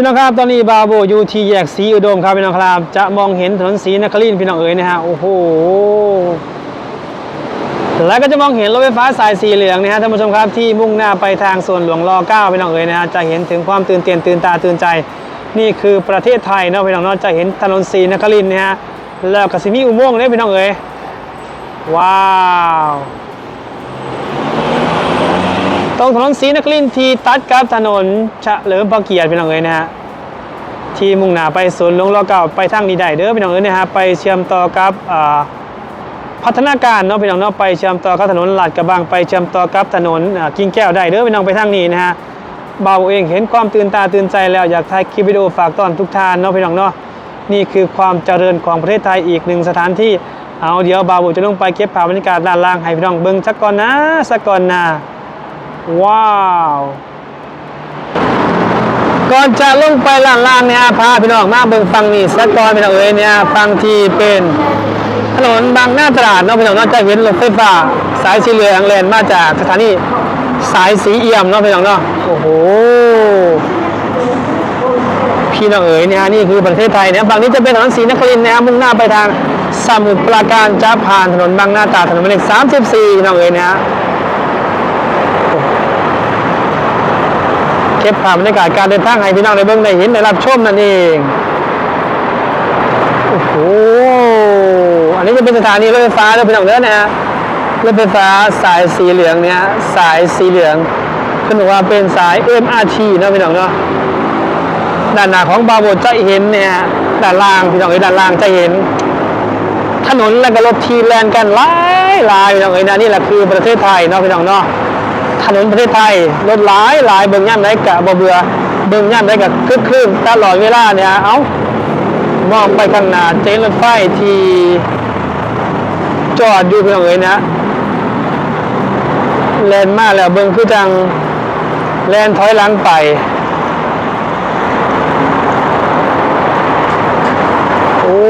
พี่น้องครับตอนนี้บาโบอยู่ที่แยกสีอุดมครับพี่น้องครับ จะมองเห็นถนนสีนครินพี่น้องเอ๋ยนะฮะโอ้โหแล้วก็จะมองเห็นรถไฟฟ้าสายสีเหลืองนะฮะท่านผู้ชมครับที่มุ่งหน้าไปทางสวนหลวงร9พี่น้องเอ๋ยนะฮะจะเห็นถึงความตื่นเต้นตื่นตาตื่นใจ นี่คือประเทศไทยเนาะพี่น้องเนาะจะเห็นถนนสีนครินนะฮะแล้วก็สิมีอุโมงค์เนี่ยพี่น้องเอ๋ยว้าว ตรงถนนศรีนครินทร์ที่ตัดกับถนนเฉลิมพระเกียรติพี่น้องเอ๋ยนะฮะที่มุ่งหน้าไปสวนหลวงรอเก่าไปทางนี้ได้เด้อพี่น้องเอ๋ยนะฮะไปเชื่อมต่อกับอ่าพัฒนาการเนาะพี่น้องเนาะไปเชื่อมต่อกับถนนลาดกระบังไปเชื่อมต่อกับถนนกิ่งแก้วได้เด้อพี่น้องไปทางนี้นะฮะเบาเองเห็นความตื่นตาตื่นใจแล้วอยากถ่ายคลิปวิดีโอฝากตอนทุกท่านเนาะพี่น้องเนาะนี่คือความเจริญของประเทศไทยอีกหนึ่งสถานที่เอาเดี๋ยวบาวจะลงไปเก็บภาพบรรยากาศด้านล่างให้พี่น้องเบิ่งสักก่อนนะสักก่อนนะ ว้าว ก่อนจะลงไปล่างล่างๆเนี่ยพาพี่น้องมาเบิ่งฟังนี่สักก่อนพี่น้องเอ้ยเนี่ยฟังที่เป็นถนนบางหน้าตลาดเนาะพี่น้องเนาะจะเห็นรถไฟฟ้าสายสีเหลืองแลนมาจากสถานีสายสีเอี่ยมเนาะพี่น้องเนาะโอ้โหพี่น้องเอ๋ยเนี่ยนี่คือประเทศไทยเนี่ยฝั่งนี้จะเป็นถนนศรีนครินนะมุ่งหน้าไปทางสมุทรปราการจะผ่านถนนบางหน้าตราดถนนหมายเลข34พี่น้องเอ๋ยนะฮะ เก็บภาพบรรยากาศการเดินทางให้พี่น้องได้เบิ่งได้เห็นได้รับชมนั่นเองโอ้โหอันนี้จะเป็นสถานีรถไฟฟ้าแล้วพี่น้องเด้อนะฮะรถไฟฟ้าสายสีเหลืองเนี่ยสายสีเหลืองขึ้นบอกว่าเป็นสาย MRT นะพี่น้องเนาะด้านหน้าของบาโบจะเห็นเนี่ยด้านล่างพี่น้องเอ้ยด้านล่างจะเห็น ถนนและก็รถทีแลนกันหลายหลายพี่น้องเอ้ยนะนี่แหละคือประเทศไทยเนาะพี่น้องเนาะ ถนนประเทศไทยรถหลายหลายเบิ่งย่ำได้กะบ่เบื่อเบิ่งย่ำได้กะคึกคืนตลอดเวลาเนี่ยเอ้ามองไปข้างหน้าเจนรถไฟที่จอดอยู่เพียงเอ๋ยนะแลนมาแล้วเบิ่งคือจังแลนถอยหลังไปโอ้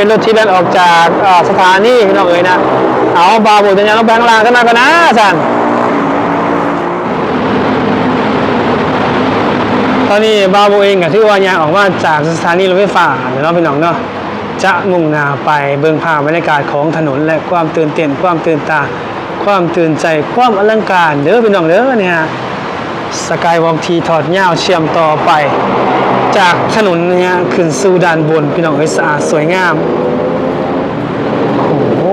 เป็นรถที่เดินออกจากสถานีพี่น้องเอ๋ยนะ เอาบาบุตรยังต้องแบงลางขึ้นมากันนะสันตอนนี้บาบูเองก็ที่ว่ายางออกมาจากสถานีรถไฟฟ้าเดี๋ยวเราพี่น้องเนาะจะมุ่งหน้าไปเบิ่งภาพบรรยากาศของถนนและความตื่นเต้นความตื่นตา ความตื่นใจความอลังการเด้อพี่น้องเด้อเนี่ยสกายวอล์กทีถอดเงาวเชื่อมต่อไป จากถนนเนี่ยขึ้นสู่ด้านบน พี่น้องเอ้ยสะอาดสวยงาม โอ้โห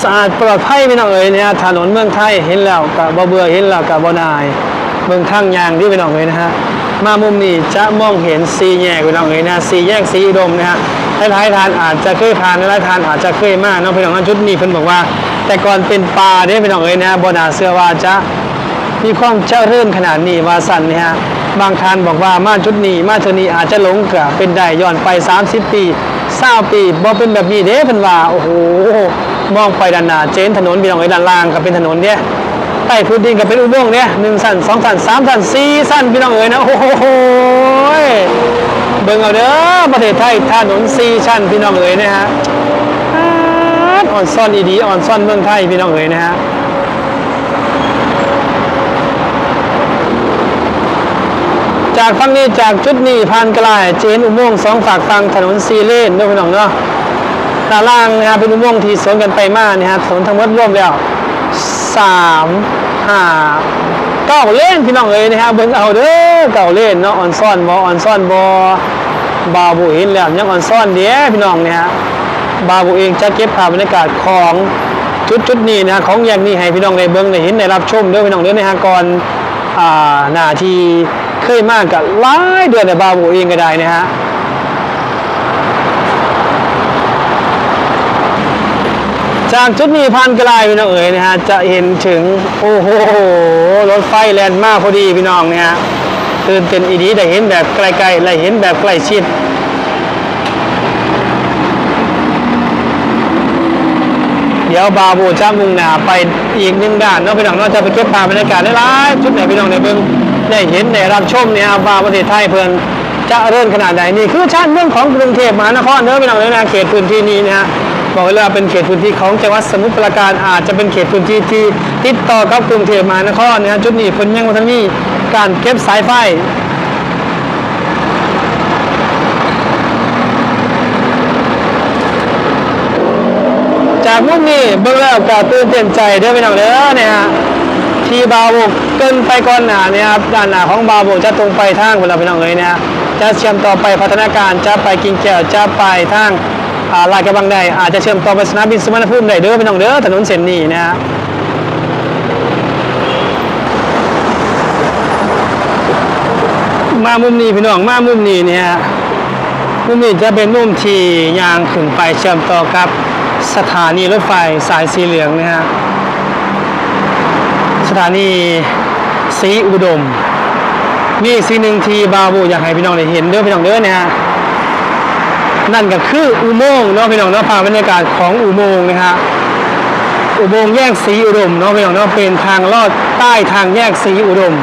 สะอาดปลอดภัยพี่น้องเอ๋ยเนี่ยถนนเมืองไทยเห็นแล้วกับบ่เบื่อเห็นแล้วกับบ่นาย เมืองทางยางที่พี่น้องเอ๋ยนะฮะ มามุมนี้จะมองเห็นสีแยกพี่น้องเอ๋ยนะสีแยกสีอุดมนะฮะหลายๆทานอาจจะเคยผ่านหลายๆทานอาจจะเคยมากเนาะพี่น้องชุดนี้เพิ่นบอกว่า แต่ก่อนเป็นป่าเด้พี่น้องเอ๋ยนะบนาเชื่อว่าจะมีความเจริญขนาดนี้ว่าสั่นนี่ยฮะบางท่านบอกว่ามาชุดนี้มาเท่านี้อาจจะหลงเกะเป็นได้ย้อนไป 30 ปี20ปีบ่เป็นแบบนี้เด้เพิ่นว่าโอ้โหมองไปด้านหน้าเจนถนนพี่น้องเอ้ยด้านล่างก็เป็นถนนเนี่ย ใต้พื้นดินก็เป็นอุโมงค์เนี่ยหนึ่งสั้นสองสั้นสามสั้นสี่สั้นพี่น้องเอ้ยนะโอ้โหเบิ่งเอาเด้อประเทศไทยถนนสี่ชั้นพี่น้องเอ้ยนะฮะอ่อนซ่อนอีดีอ่อนซ่อนเมืองไทยพี่น้องเอ้ยนะฮะจากฝั่งนี้จากจุดนี้ผ่านกลายเจนอุโมงค์สองฝากฝั่งถนนซีเลนด้วยพี่น้องเนาะด้านล่างนะครับเป็นอุโมงค์ที่สวนกันไปมากนะฮะถนนทั้งหมดรวมแล้วสาม ห้าเก้าเล่นพี่น้องเอ้ยนะฮะเบิ่งเอาเด้อเก้าเล่นเนาะออนซ่อนบอออนซ่อนบอบาบูเห็นแล้วยังออนซ่อนเด้พี่น้องเนี่ยฮะบาบูเองจะเก็บภาพบรรยากาศของจุดจุดนี้นะของแยกนี้ให้พี่น้องได้เบิ่งได้เห็นได้รับชมเด้อพี่น้องเด้อนะฮะก่อนอ่าหน้าที่เคยมากกับหลายเดือนในบาบูเองก็ได้นะฮะ จากจุดนี้พันกลายพี่น้องเอ๋ยนะฮะจะเห็นถึงโอ้โหรถไฟแลนด์มากพอดีพี่น้องเนี่ยฮะตื่นเต้นอีดีได้เห็นแบบไกลๆและเห็นแบบใกล้ชิดเดี๋ยวบาบูจะมุ่งหนาไปอีกหนึ่งด้านนาะพี่น้องเนาะจะไปเก็บภาพบรรยากาศหลายๆจุดไหนพี่น้องในเบิ่งได้เห็นได้รับชมเนี่ยว่าประเทศไทยเพิ่นจะเริ่มขนาดไหนนี่คือชาติเมืองของกรุงเทพมหานครเนาะพี่น้องในนาเขตพื้นที่นี้นะฮะ บอกเลยว่าเป็นเขตพื้นที่ของจังหวัดสมุทรปราการอาจจะเป็นเขตพื้นที่ที่ติดต่อกับกรุงเทพมหานครนะฮะจุดนี้เพิ่นยังบ่ทันมีการเก็บสายไฟจากมุมนี้เบิ่งแล้วก็ตื่นเต้นใจเด้อพี่น้องเด้อเนี่ยฮะที่บาวกเกินไปก่อนหน้าเนี่ยครับด้านหน้าของบาวกจะตรงไปทางเวลาพี่น้องเอ้ยเนี่ยจะเชื่อมต่อไปพัฒนาการจะไปกิ่งแก้วจะไปทาง ลาดกระบังได้ อาจจะเชื่อมต่อไปสนามบินสุวรรณภูมิได้เด้อพี่น้องเด้อถนนเส้นนี้นะฮะมามุมนี้พี่น้องมามุมนี้เนี่ยมุมนี้จะเป็นมุมที่ยางขึ้นไปเชื่อมต่อกับสถานีรถไฟสายสีเหลืองนะฮะสถานีสีอุดม มีอีหนึ่งที่บาบูอยากให้พี่น้องได้เห็นเด้อพี่น้องเด้อเนี่ยฮะ นั่นก็คืออุโมงค์เนาะพี่น้องเนาะภาพบรรยากาศของอุโมงค์นะฮะอุโมงค์แยกสีอุดมเนาะพี่น้องเนาะเป็นทางลอดใต้ทางแยกสีอุดม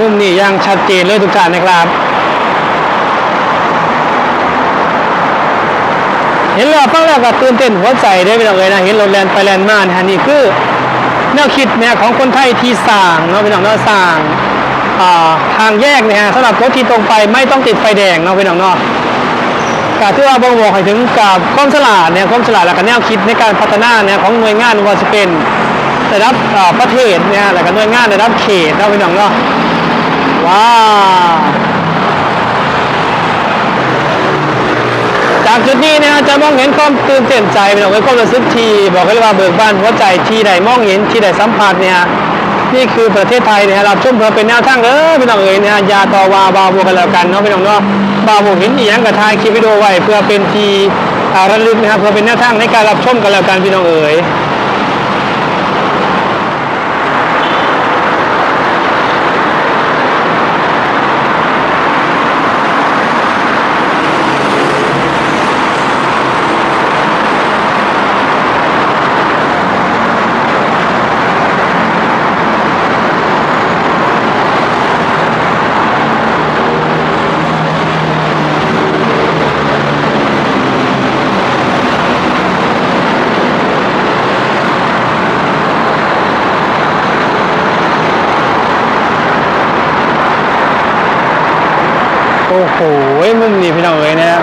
มุมนี้ยังชัดเจนเลยทุกท่านนะครับ เห็นแล้วฟังแล้วก็ตื่นเต้นหัวใจได้ไปเลยนะ เห็นรถแลนไปแลนมานะฮะนี่คือ แนวคิดเนี่ยของคนไทยที่สร้างเนาะพี่น้องเนาะสร้างทางแยกเนี่ยสำหรับรถที่ตรงไปไม่ต้องติดไฟแดงเนาะพี่น้องเนาะการที่ว่าบ่งบอกให้ถึงกับความฉลาดเนี่ยความฉลาดและก็แนวคิดในการพัฒนาเนี่ยของหน่วยงานว่าจะเป็นระดับประเทศเนี่ยแล้วก็หน่วยงานระดับเขตเนาะพี่น้องเนาะว้า จากจุดนี้นะฮะจะมองเห็นความตื่นเต้นใจเป็นของความรู้สึกที่บอกเลยว่าเบิกบานหัวใจที่ใดมองเห็นที่ใดสัมผัสเนี่ยนี่คือประเทศไทยเนี่ยฮะรับชมเพื่อเป็นแนวทางเออพี่น้องเอ๋ยนะฮะยาต่อวาบาวบัวกันแล้วกันเนาะพี่น้องเนาะบาวบัวหินอีหยังกับทายคลิปวิดีโอไว้เพื่อเป็นทีอ่าระลึกนะครับเพื่อเป็นแนวทางในการรับชมกันแล้วกันพี่น้องเอ๋ย อ้โหมุมนี้พี่น้องเอ้ยนะ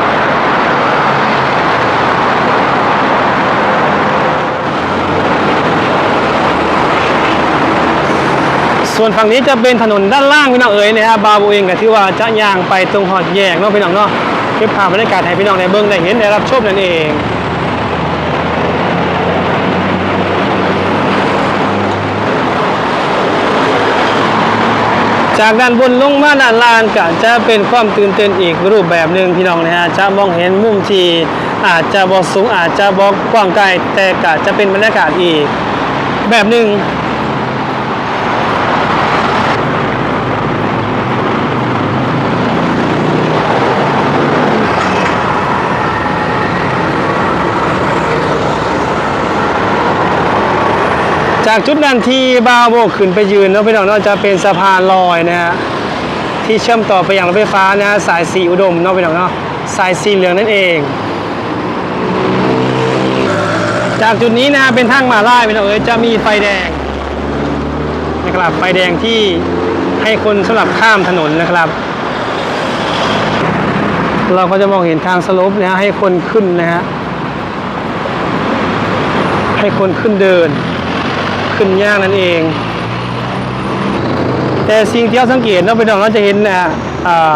ส่วนฝั่งนี้จะเป็นถนนด้านล่างพี่น้องเอ๋ยนะฮะบาบูเองกับที่ว่าจะย่างไปตรงหอดแยกเนาะพี่น้องเนาะเก็บภาพบรรยากาศให้พี่น้องได้เบิ่งได้เห็นได้รับชมนั่นเอง จากด้านบนลงมาด้านล่างก็จะเป็นความตื่นเต้นอีกรูปแบบหนึ่งพี่น้องนะฮะจะมองเห็นมุมที่อาจจะบอสูงอาจจะบอกกว้างไกลแต่ก็จะเป็นบรรยากาศอีก แบบหนึ่ง จากจุดนั้นที่บาโบกขึ้นไปยืนเนาะพี่น้องนาจะเป็นสะพานลอยนะฮะที่เชื่อมต่อไปอยังรถไฟฟ้านะสายสีอุดมเนาะพี่น้องเนาะสายสีเหลืองนั่นเอง จากจุดนี้นะเป็นทางมาลายพี่น้องเอ๋ยจะมีไฟแดงนะครับไฟแดงที่ให้คนสำหรับข้ามถนนนะครับ เราก็จะมองเห็นทางสลปนะฮะให้คนขึ้นนะฮะให้คนขึ้นเดิน ขึ้นยากนั่นเอง แต่สิ่งที่เราสังเกตเนาะพี่น้องเราจะเห็นนะอ่า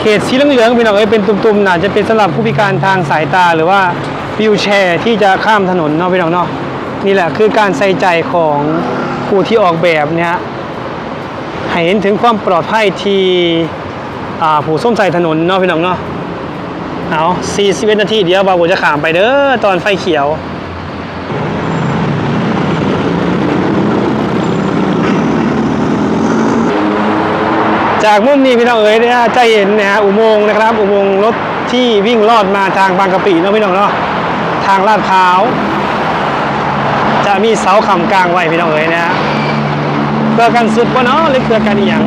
เขตสีเหลืองๆพี่น้องเอ้เป็นตุ่มๆน่าจะเป็นสำหรับผู้พิการทางสายตาหรือว่าวิวแชร์ที่จะข้ามถนนเนาะพี่น้องเนาะนี่แหละคือการใส่ใจของผู้ที่ออกแบบเนี่ยให้เห็นถึงความปลอดภัยที่ผู้ส้มใส่ถนนเนาะพี่น้องเนาะเอา41นาทีเดี๋ยวบาวจะขามไปเด้อตอนไฟเขียว จากมุมนี้พี่น้องเอ๋ยจะเห็นนะฮะอุโมงค์นะครับ อุโมงค์รถที่วิ่งลอดมาทางบางกะปิเนาะพี่น้องเนาะทางลาดพร้าว จะมีเสาคำกลางไว้พี่น้องเอ๋ยนะฮะเพื่อกันสุดวะเนาะหรือเพื่อกันอีหยัง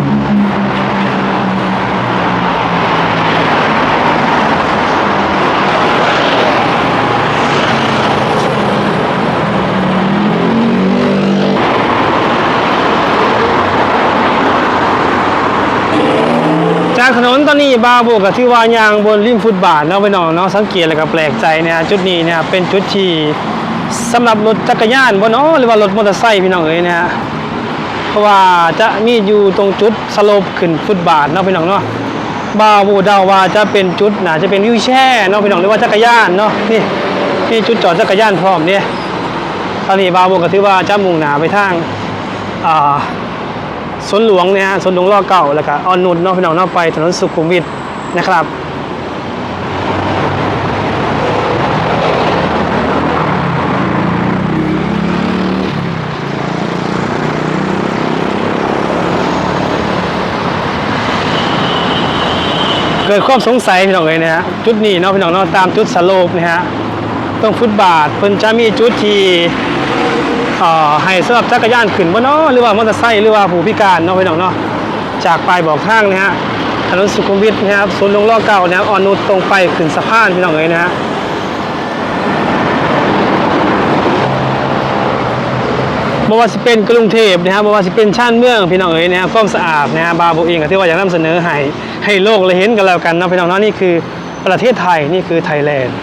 ถนนตอนนี้บาโบกับที่วายางบนริมฟุตบาทเนาะพี่น้องเนาะสังเกตแล้วก็แปลกใจเนี่ยจุดนี้เนี่ยเป็นจุดที่สำหรับรถจักรยานบนเนาะหรือว่ารถมอเตอร์ไซค์พี่น้องเอ๋ยนะฮะเพราะว่าจะมีอยู่ตรงจุดสโลปขึ้นฟุตบาทเนาะพี่น้องเนาะบาบูดาว่าจะเป็นจุดน่าจะเป็นวิวแช่เนาะพี่น้องหรือว่าจักรยานเนาะนี่นี่จุดจอดจักรยานพร้อมเนี่ยตอนนี้บาบูก็ถือว่าจะมุ่งหน้าไปทางอ่า สวนหลวงเนี่ยฮะสวนหลวงรอเก่าแล้วก็ออนนุนเนาะพี่น้องเนาะไปถนนสุขุมวิทนะครับเกิดความสงสัยพี่น้องเลยนะฮะจุดนี้เนาะพี่น้องเนาะตามจุดสโลปนะฮะตรงฟุตบาทเพิ่นจะมีจุดที่ อ่อให้สำหรับจักรยานขึ้นบ่เนาะหรือว่ามอเตอร์ไซค์หรือว่าผู้พิการเนาะพี่น้องเนาะจากปลายบอกทางนะฮะถนนสุขุมวิทนะครับศูนย์ลวงรอเก่านะครับออนุตรงไปขึ้นสะพานพี่น้องเลยนะฮะบ่ว่าสิเป็นกรุงเทพนะครับบ่ว่าสิเป็นชานเมืองพี่น้องเอ๋ยนะครับความสะอาดนะฮะบาโบเองก็ถือว่าอยากนำเสนอให้ให้โลกเลยเห็นกันแล้วกันเนาะพี่น้องเนาะนี่คือประเทศไทยนี่คือไทยแลนด์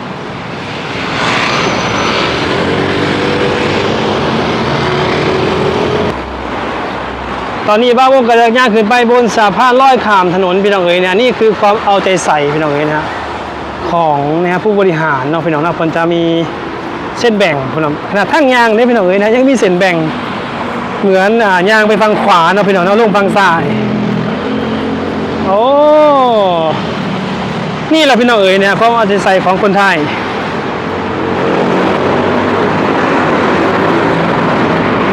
ตอนนี้บ้าวงกระเดกย่างขึ้นไปบนสะพานลอยข้ามถนนพี่น้องเอ๋ยเนี่ยนี่คือความเอาใจใส่พี่น้องเอ๋ยนะของนะฮะผู้บริหารเนาะพี่น้องนะคนจะมีเส้นแบ่งพี่น้องขนาดทั้งยางเนี่ยพี่น้องเอ๋ยนะยังมีเส้นแบ่งเหมือนอ่ายางไปฝั่งขวาเนาะพี่น้องเนาะลงฝั่งซ้ายโอ้นี่แหละพี่น้องเอ๋ยเนี่ยความเอาใจใส่ของคนไทย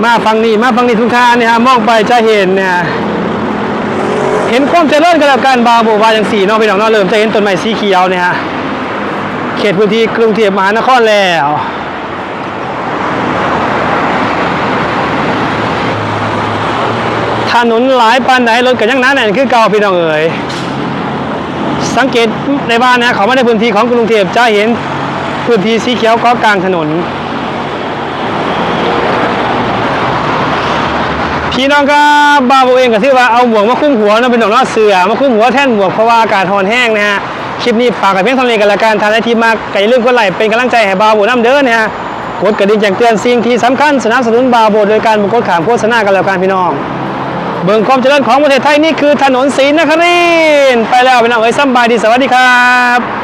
มาฟังนี่มาฟังนี่ทุกท่านเนี่ยฮะมองไปจะเห็นเนี่ยเห็นความเจริญกันแล้วกันบางบัววาอย่างสี่นาะพี่น้องเนาะเริ่มจะเห็นต้นไม้สีเขียวเนี่ยฮะเขตพื้นที่กรุงเทพมหานครแล้วถนนหลายปานไหนรถกันยังนาแน่นคือเก่าพี่น้องเอ๋ยสังเกตในบ้านนะเขาไม่ได้พื้นที่ของกรุงเทพจะเห็นพื้นที่สีเขียวก็กลางถนน พี่น้องก็บาโบเองก็ที่ว่าเอาหมวกมาคุ้มหัวนาะเป็นดอกน้าเสือมาคุ้มหัวแท่นหมวกเพราะว่าอากาศร้อนแห้งนะฮะคลิปนี้ฝากกับเพียงเท่านี้กันละกันทานได้ทีมากไก่เรื่องคนไหลค์เป็นกำลังใจให้บาโบน้ำเด้อเนี่ยฮะกดกระดิ่งแจ้งเตือนสิ่งที่สำคัญสนับสนุนบาโบโดยการบุกดขามโฆษณากันแล้วกันพี่น้องเบิ่งความเจริญของประเทศไทยนี่คือถนนศรีนครินไปแล้วพี่น้องเอ้ยสบายดีสวัสดีครับ